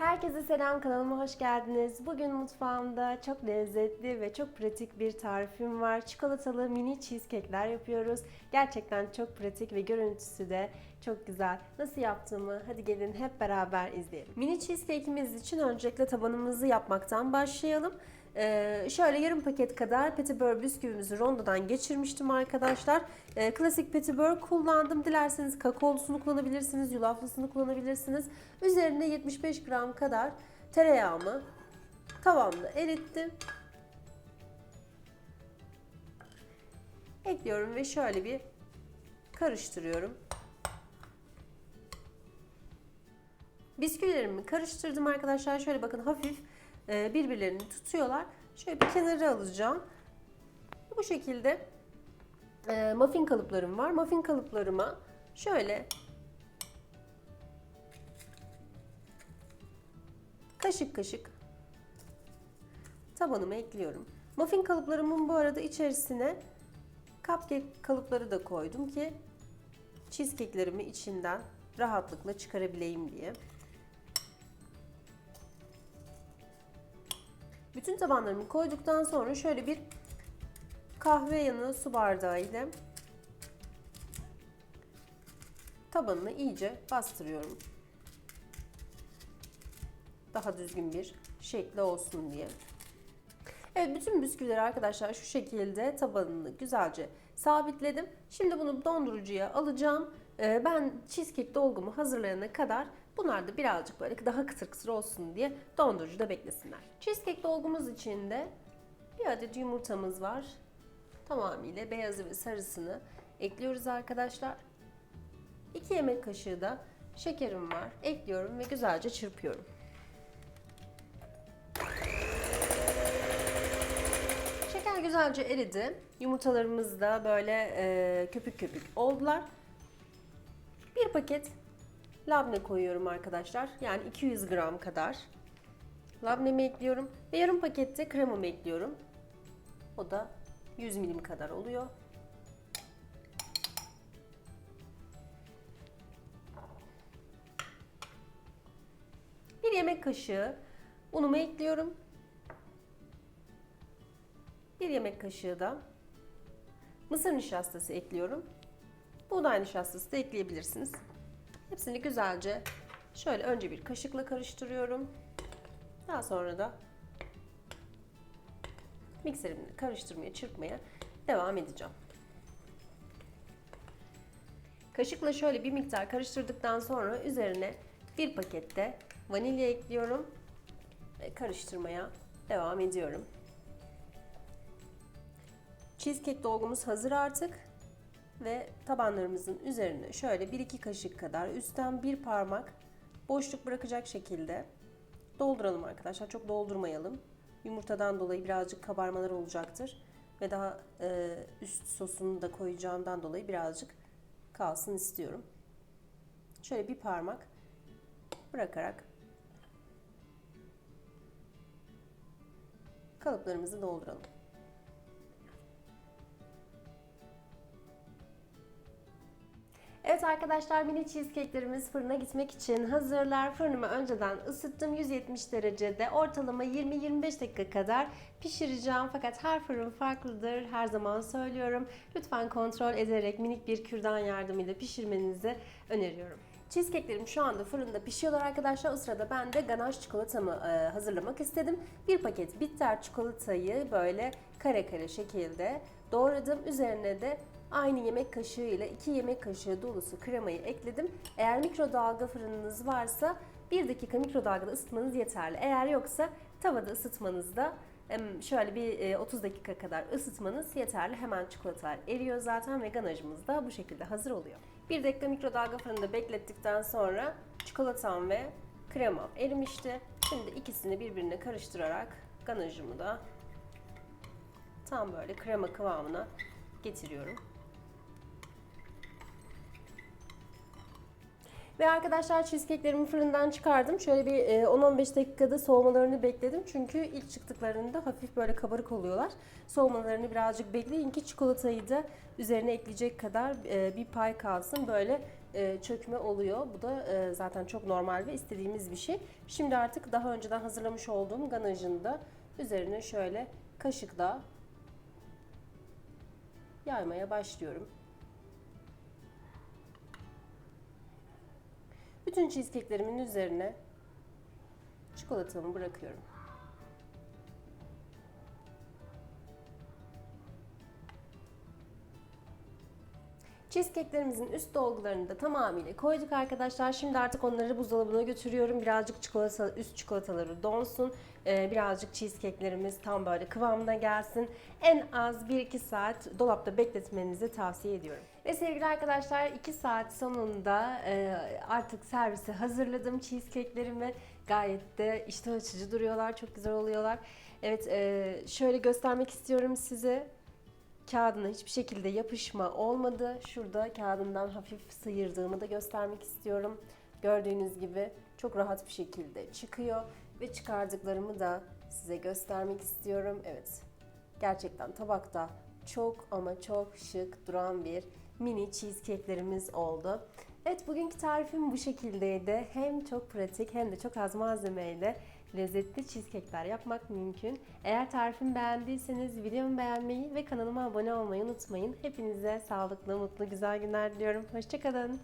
Herkese selam kanalıma hoş geldiniz. Bugün mutfağımda çok lezzetli ve çok pratik bir tarifim var. Çikolatalı mini cheesecake'ler yapıyoruz. Gerçekten çok pratik ve görüntüsü de çok güzel. Nasıl yaptığımı hadi gelin hep beraber izleyelim. Mini cheesecake'imiz için öncelikle tabanımızı yapmaktan başlayalım. Ee, şöyle yarım paket kadar petibör bisküvimizi rondodan geçirmiştim arkadaşlar. Ee, klasik petibör kullandım. Dilerseniz kakaolusunu kullanabilirsiniz, yulaflısını kullanabilirsiniz. Üzerine 75 gram kadar tereyağımı tavamda erittim. Ekliyorum ve şöyle bir karıştırıyorum. Bisküvilerimi karıştırdım arkadaşlar. Şöyle bakın hafif birbirlerini tutuyorlar. Şöyle bir kenara alacağım. Bu şekilde e, muffin kalıplarım var. Muffin kalıplarıma şöyle kaşık kaşık tabanıma ekliyorum. Muffin kalıplarımın bu arada içerisine cupcake kalıpları da koydum ki cheesecake'lerimi içinden rahatlıkla çıkarabileyim diye. Bütün tabanlarımı koyduktan sonra şöyle bir kahve yanı su bardağı ile tabanını iyice bastırıyorum. Daha düzgün bir şekli olsun diye. Evet bütün bisküvileri arkadaşlar şu şekilde tabanını güzelce sabitledim. Şimdi bunu dondurucuya alacağım. Ee, Ben cheesecake dolgumu hazırlayana kadar bunlar da birazcık böyle daha kıtır kıtır olsun diye dondurucuda beklesinler. Cheesecake dolgumuz için de bir adet yumurtamız var. Tamamıyla beyazı ve sarısını ekliyoruz arkadaşlar. 2 yemek kaşığı da şekerim var. Ekliyorum ve güzelce çırpıyorum. Şeker güzelce eridi. Yumurtalarımız da böyle e, köpük köpük oldular. Bir paket labne koyuyorum arkadaşlar. Yani 200 gram kadar. Labnemi ekliyorum. Ve yarım pakette kremamı ekliyorum. O da 100 milim kadar oluyor. Bir yemek kaşığı unumu ekliyorum. Bir yemek kaşığı da mısır nişastası ekliyorum. Buğday nişastası da ekleyebilirsiniz. Hepsini güzelce şöyle önce bir kaşıkla karıştırıyorum. Daha sonra da mikserimle karıştırmaya, çırpmaya devam edeceğim. Kaşıkla şöyle bir miktar karıştırdıktan sonra üzerine bir pakette vanilya ekliyorum ve karıştırmaya devam ediyorum. Cheesecake dolgumuz hazır artık ve tabanlarımızın üzerine şöyle 1-2 kaşık kadar üstten bir parmak boşluk bırakacak şekilde dolduralım arkadaşlar. Çok doldurmayalım. Yumurtadan dolayı birazcık kabarmalar olacaktır ve daha e, üst sosunu da koyacağından dolayı birazcık kalsın istiyorum. Şöyle bir parmak bırakarak kalıplarımızı dolduralım. Evet arkadaşlar mini cheesecake'lerimiz fırına gitmek için hazırlar. Fırınımı önceden ısıttım. 170 derecede ortalama 20-25 dakika kadar pişireceğim. Fakat her fırın farklıdır. Her zaman söylüyorum. Lütfen kontrol ederek minik bir kürdan yardımıyla pişirmenizi öneriyorum. Cheesecake'lerim şu anda fırında pişiyorlar arkadaşlar. O sırada ben de ganache çikolatamı e, hazırlamak istedim. Bir paket bitter çikolatayı böyle kare kare şekilde doğradım. Üzerine de Aynı yemek kaşığı ile 2 yemek kaşığı dolusu kremayı ekledim. Eğer mikrodalga fırınınız varsa 1 dakika mikrodalgada ısıtmanız yeterli. Eğer yoksa tavada ısıtmanızda şöyle bir e, 30 dakika kadar ısıtmanız yeterli. Hemen çikolatalar eriyor zaten ve ganajımız da bu şekilde hazır oluyor. 1 dakika mikrodalga fırında beklettikten sonra çikolatam ve kremam erimişti. Şimdi ikisini birbirine karıştırarak ganajımı da tam böyle krema kıvamına getiriyorum. Ve arkadaşlar cheesecake'lerimi fırından çıkardım. Şöyle bir e, 10-15 dakikada soğumalarını bekledim. Çünkü ilk çıktıklarında hafif böyle kabarık oluyorlar. Soğumalarını birazcık bekleyin ki çikolatayı da üzerine ekleyecek kadar e, bir pay kalsın. Böyle e, çökme oluyor. Bu da e, zaten çok normal ve istediğimiz bir şey. Şimdi artık daha önceden hazırlamış olduğum ganajını da üzerine şöyle kaşıkla yaymaya başlıyorum. Bütün cheesecake'lerimin üzerine çikolatamı bırakıyorum. Cheesecake'lerimizin üst dolgularını da tamamıyla koyduk arkadaşlar. Şimdi artık onları buzdolabına götürüyorum. Birazcık çikolata, üst çikolataları donsun. Ee, birazcık cheesecake'lerimiz tam böyle kıvamına gelsin. En az 1-2 saat dolapta bekletmenizi tavsiye ediyorum. Ve sevgili arkadaşlar 2 saat sonunda e, artık servise hazırladım cheesecake'lerimi. Gayet de iştah açıcı duruyorlar. Çok güzel oluyorlar. Evet e, şöyle göstermek istiyorum size kağıdına hiçbir şekilde yapışma olmadı. Şurada kağıdından hafif sıyırdığımı da göstermek istiyorum. Gördüğünüz gibi çok rahat bir şekilde çıkıyor ve çıkardıklarımı da size göstermek istiyorum. Evet. Gerçekten tabakta çok ama çok şık duran bir mini cheesecake'lerimiz oldu. Evet bugünkü tarifim bu şekildeydi. Hem çok pratik hem de çok az malzemeyle lezzetli cheesecake'ler yapmak mümkün. Eğer tarifimi beğendiyseniz videomu beğenmeyi ve kanalıma abone olmayı unutmayın. Hepinize sağlıklı, mutlu, güzel günler diliyorum. Hoşçakalın.